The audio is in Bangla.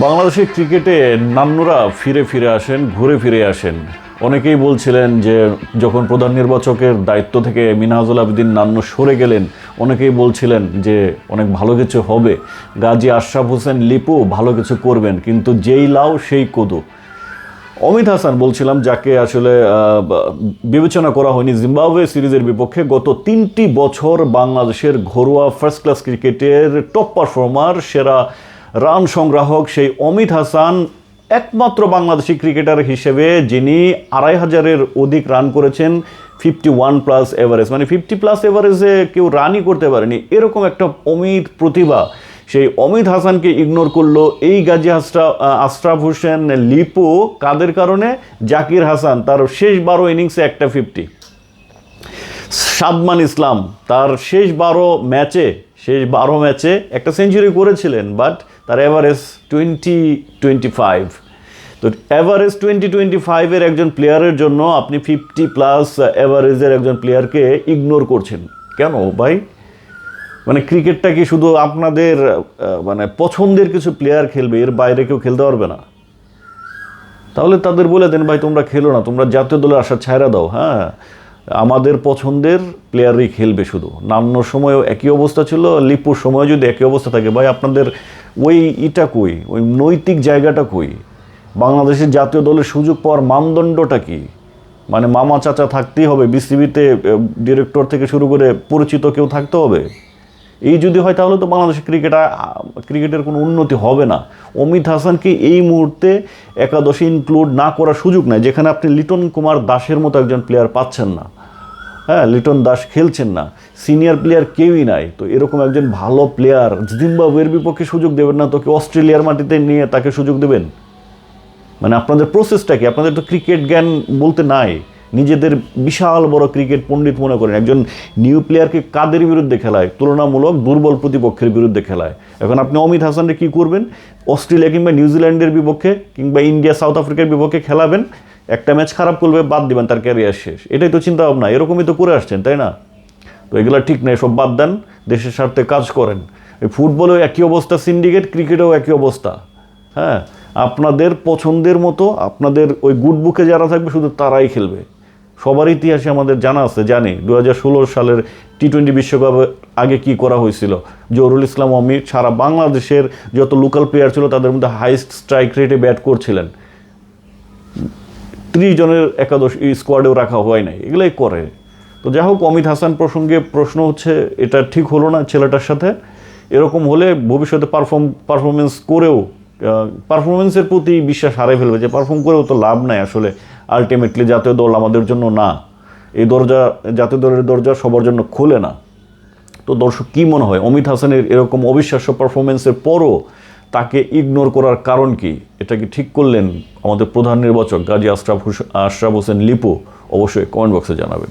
বাংলাদেশের ক্রিকেটে নান্নুরা ফিরে ফিরে আসেন, ঘুরে ফিরে আসেন। অনেকেই বলছিলেন যে যখন প্রধান নির্বাচকের দায়িত্ব থেকে মিনহাজুল আবেদিন নান্নু সরে গেলেন, অনেকেই বলছিলেন যে অনেক ভালো কিছু হবে। গাজী আশরাফ হোসেন লিপু ভালো কিছু করবেন, কিন্তু যেই লাও সেই কদু। অমিত হাসান বলছিলাম, যাকে আসলে বিবেচনা করা হয়নি, জিম্বাবুয়ে সিরিজের বিপক্ষে গত তিনটি বছর বাংলাদেশের ঘরোয়া ফার্স্ট ক্লাস ক্রিকেটের টপ পারফর্মার সেরা রান সংগ্রাহক সেই অমিত হাসান, একমাত্র বাংলাদেশি ক্রিকেটার হিসেবে যিনি আড়াই হাজারের অধিক রান করেছেন ফিফটি ওয়ান প্লাস এভারেজ মানে ফিফটি প্লাস এভারেজে কেউ রানই করতে পারেনি। এরকম একটা অমিত প্রতিভা সেই অমিত হাসানকে ইগনোর করল এই গাজী আশরা, আশরাফ হোসেন, লিপো, কাদের কারণে? জাকির হাসান, তার শেষ বারো ইনিংসে একটা ফিফটি সাদমান ইসলাম, তার শেষ বারো ম্যাচে শেষ বারো ম্যাচে একটা সেঞ্চুরি করেছিলেন বাট তার এভারেজ টোয়েন্টি টোয়েন্টি ফাইভ তো এভারেজ টোয়েন্টি টোয়েন্টি ফাইভের একজন প্লেয়ারের জন্য আপনি ফিফটি প্লাস অ্যাভারেজের একজন প্লেয়ারকে ইগনোর করছেন। কেন ভাই? মানে ক্রিকেটটা কি শুধু আপনাদের মানে পছন্দের কিছু প্লেয়ার খেলবে, এর বাইরে কেউ খেলতে পারবে না? তাহলে তাদের বলে দেন, ভাই, তোমরা খেলো না, তোমরা জাতীয় দলের আশা ছায়রা দাও। হ্যাঁ। আমাদের পছন্দের প্লেয়ারই খেলবে শুধু। নান্নর সময়ও একই অবস্থা ছিল, লিপুর সময়ও যদি একই অবস্থা থাকে, ভাই আপনাদের ওই ইটা কই? ওই নৈতিক জায়গাটা কই? বাংলাদেশের জাতীয় দলের সুযোগ পাওয়ার মানদণ্ডটা কি? মানে মামা চাচা থাকতেই হবে, বিসিবিতে ডিরেক্টর থেকে শুরু করে পরিচিত কেউ থাকতে হবে? এই যদি হয় তাহলে তো বাংলাদেশের ক্রিকেট ক্রিকেটের কোনো উন্নতি হবে না। অমিত হাসানকে এই মুহূর্তে একাদশে ইনক্লুড না করার সুযোগ নাই, যেখানে আপনি লিটন কুমার দাসের মতো একজন প্লেয়ার পাচ্ছেন না। হ্যাঁ লিটন দাস খেলছেন না। সিনিয়র প্লেয়ার কেউই নাই। তো এরকম একজন ভালো প্লেয়ার জিম্বাবুয়ের বিপক্ষে সুযোগ দেবেন না তো তোকে অস্ট্রেলিয়ার মাটিতে নিয়ে তাকে সুযোগ দেবেন? মানে আপনাদের প্রসেসটা কি? আপনাদের তো ক্রিকেট জ্ঞান বলতে নাই। নিজেদের বিশাল বড় ক্রিকেট পণ্ডিত মনে করেন। একজন নিউ প্লেয়ারকে কাদের বিরুদ্ধে খেলায়? তুলনামূলক দুর্বল প্রতিপক্ষের বিরুদ্ধে খেলায়। এখন আপনি অমিত হাসানকে কী করবেন? অস্ট্রেলিয়া কিংবা নিউজিল্যান্ডের বিপক্ষে কিংবা ইন্ডিয়া, সাউথ আফ্রিকার বিপক্ষে খেলাবেন। একটা ম্যাচ খারাপ করবে, বাদ দিবেন, তার ক্যারিয়ার শেষ। এটাই তো চিন্তা ভাবনা এরকমই তো করে আসছেন, তাই না? তো এগুলো ঠিক নয় সব বাদ দেন, দেশের স্বার্থে কাজ করেন। ফুটবলেও একই অবস্থা, সিন্ডিকেট ক্রিকেটেও একই অবস্থা। হ্যাঁ আপনাদের পছন্দের মতো, আপনাদের ওই গুড বুকে যারা থাকবে, শুধু তারাই খেলবে। সবার ইতিহাসে আমাদের জানা আছে, জানি দু হাজার ষোলো সালের টি টোয়েন্টি বিশ্বকাপে আগে কি করা হয়েছিল? জহুরুল ইসলাম অমির সারা বাংলাদেশের যত লোকাল প্লেয়ার ছিল, তাদের মধ্যে হাইস্ট স্ট্রাইক রেটে ব্যাট করছিলেন। ত্রিশ জনের একাদশ স্কোয়াডেও রাখা হয় নাই, এগুলোই করে। তো যাই হোক, অমিত হাসান প্রসঙ্গে প্রশ্ন হচ্ছে, এটা ঠিক হলো না ছেলেটার সাথে? এরকম হলে ভবিষ্যতে পারফর্ম পারফরমেন্স করেও পারফরমেন্সের প্রতি বিশ্বাস হারিয়ে ফেলবে, যে পারফর্ম করেও তো লাভ নাই আসলে। আলটিমেটলি জাতীয় দল আমাদের জন্য না। এই দরজা, জাতীয় দলের দরজা সবার জন্য খুলে না। তো দর্শক, কী মনে হয়? অমিত হাসানের এরকম অবিশ্বাস্য পারফরমেন্সের পরও তাকে ইগনোর করার কারণ কি? এটা কি ঠিক করলেন আমাদের প্রধান নির্বাচক গাজী আশরাফ আশরাফ হোসেন লিপু? অবশ্যই কমেন্ট বক্সে জানাবেন।